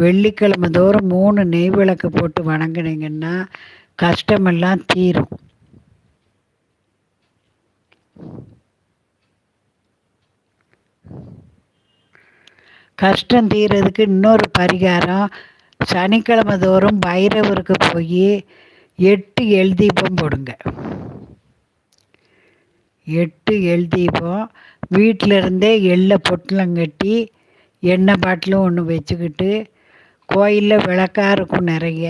வெள்ளிக்கிழமை தோறும் மூணு நெய் விளக்கு போட்டு வணங்குனீங்கன்னா கஷ்டமெல்லாம் தீரும். கஷ்டம் தீர்றதுக்கு இன்னொரு பரிகாரம் சனிக்கிழமை தோறும் பைரவருக்கு போய் எட்டு எல் தீபம் போடுங்க. எட்டு எல் தீபம் வீட்டில் எள்ளை பொட்டலம் கட்டி எண்ணெய் பாட்டிலும் ஒன்று வச்சுக்கிட்டு கோயிலில் விளக்கா இருக்கும் நிறைய.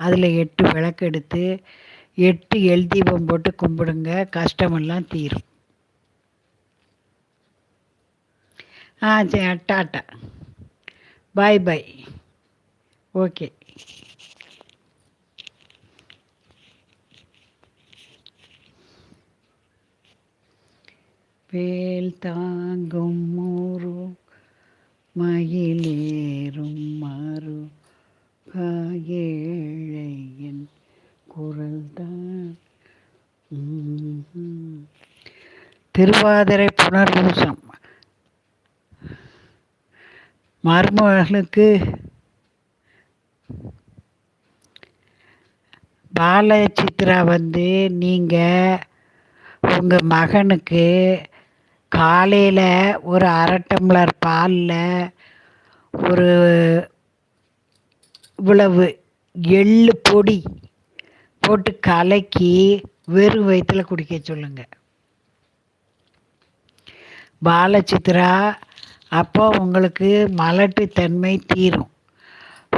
அதில் எட்டு விளக்கு எடுத்து எட்டு எல் தீபம் போட்டு கும்பிடுங்க. கஷ்டமெல்லாம் தீரும். ஆ சரி டாட்டா. பாய் பாய் ஓகே. வேல் தாங்கும் ஊரும் மயிலேறும் மறு ஏழையன் குரல்தான். திருவாதிரை புனர்பூசம் மருமகளுக்கு பாலசித்ரா வந்து நீங்கள் உங்கள் மகனுக்கு காலையில் ஒரு அரை டம்ளர் பாலில் ஒரு இவ்வளவு எள்ளு பொடி போட்டு கலக்கி வெறும் வயிற்றில் குடிக்க சொல்லுங்க. பாலச்சித்ரா அப்போ உங்களுக்கு மலட்டு தன்மை தீரும்.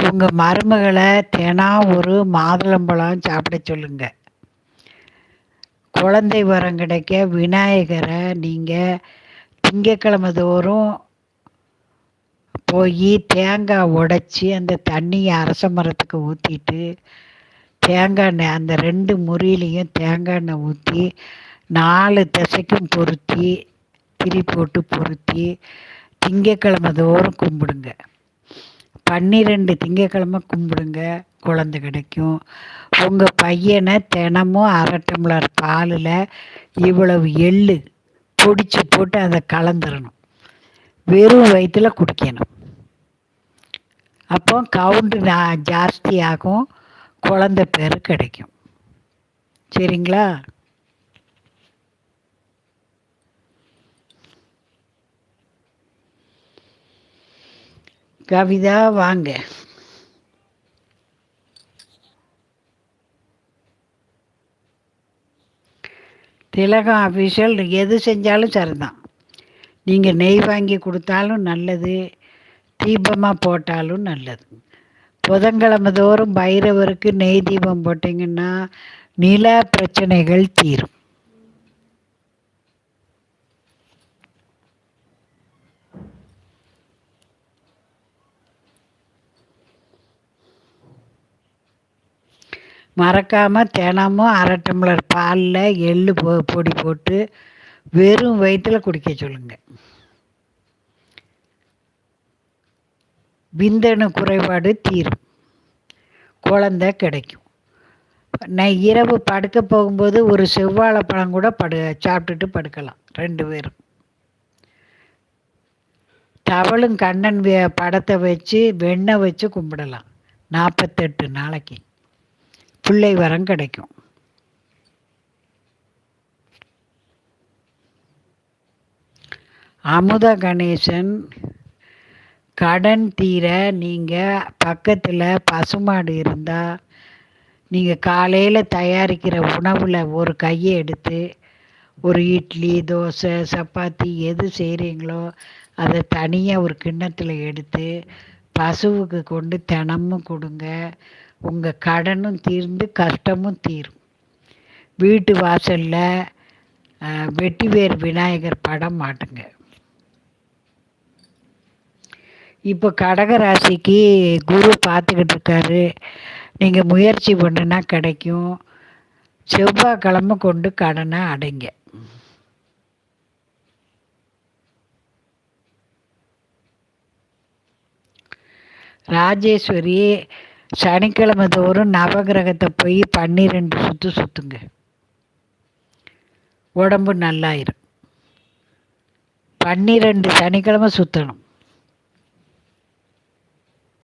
உங்கள் மருமகளை தினம் ஒரு மாதுளம்பழம் சாப்பிட சொல்லுங்கள் குழந்தை வரம் கிடைக்க விநாயகரை நீங்கள் திங்கக்கிழமை தோறும் போய் தேங்காய் உடைச்சி அந்த தண்ணியை அரச மரத்துக்கு ஊற்றிட்டு தேங்காய் எண்ணெய் அந்த ரெண்டு முறியிலையும் தேங்காய் எண்ணெய் ஊற்றி நாலு திசைக்கும் பொருத்தி திரி போட்டு பொருத்தி திங்கக்கிழமை தோறும் கும்பிடுங்க. பன்னிரெண்டு திங்கக்கிழமை கும்பிடுங்க குழந்த கிடைக்கும். உங்கள் பையனை தினமும் அரை டம்ளர் பாலில் இவ்வளவு எள்ளு பொடிச்சு போட்டு அதை கலந்துடணும் வெறும் வயிற்றில் குடிக்கணும். அப்போ கவுண்டு நான் ஜாஸ்தியாகும் குழந்த பேர் கிடைக்கும். சரிங்களா? கவிதா வாங்க. திலகம் அஃபிஷியல் எது செஞ்சாலும் சரிதான். நீங்கள் நெய் வாங்கி கொடுத்தாலும் நல்லது தீபமாக போட்டாலும் நல்லது. புதன்கிழமை தோறும் பைரவருக்கு நெய் தீபம் போட்டிங்கன்னா நில பிரச்சனைகள் தீரும். மறக்காமல் தினமும் அரை டம்ளர் பாலில் எள்ளு பொ பொடி போட்டு வெறும் வயிற்றில் குடிக்க சொல்லுங்கள் விந்தணு குறைபாடு தீரும். குழந்த கிடைக்கும். நான் இரவு படுக்க போகும்போது ஒரு செவ்வாழைப்பழம் கூட படு சாப்பிட்டுட்டு படுக்கலாம் ரெண்டு பேரும். தவளும் கண்ணன் படத்தை வச்சு வெண்ணெய் வச்சு கும்பிடலாம். நாற்பத்தெட்டு நாளைக்கு. பிள்ளை வரம் கிடைக்கும். அமுத கணேசன் கடன் தீர நீங்கள் பக்கத்தில் பசுமாடு இருந்தால் நீங்கள் காலையில் தயாரிக்கிற உணவில் ஒரு கையை எடுத்து ஒரு இட்லி தோசை சப்பாத்தி எது செய்கிறீங்களோ அதை தனியாக ஒரு கிண்ணத்தில் எடுத்து பசுவுக்கு கொண்டு தினமும் கொடுங்க. உங்கள் கடனும் தீர்ந்து கஷ்டமும் தீரும். வீட்டு வாசலில் வெட்டிவேர் விநாயகர் படம் மாட்டுங்க. இப்போ கடகராசிக்கு குரு பார்த்துக்கிட்டு இருக்காரு. நீங்கள் முயற்சி பண்ணுனா கிடைக்கும். செவ்வாய்க்கிழமை கொண்டு கடனை அடைங்க. ராஜேஸ்வரி சனிக்கிழமை தோறும் நவகிரகத்தை போய் பன்னிரெண்டு சுற்று சுற்றுங்க உடம்பு நல்லாயிரும் பன்னிரெண்டு சனிக்கிழமை சுற்றணும்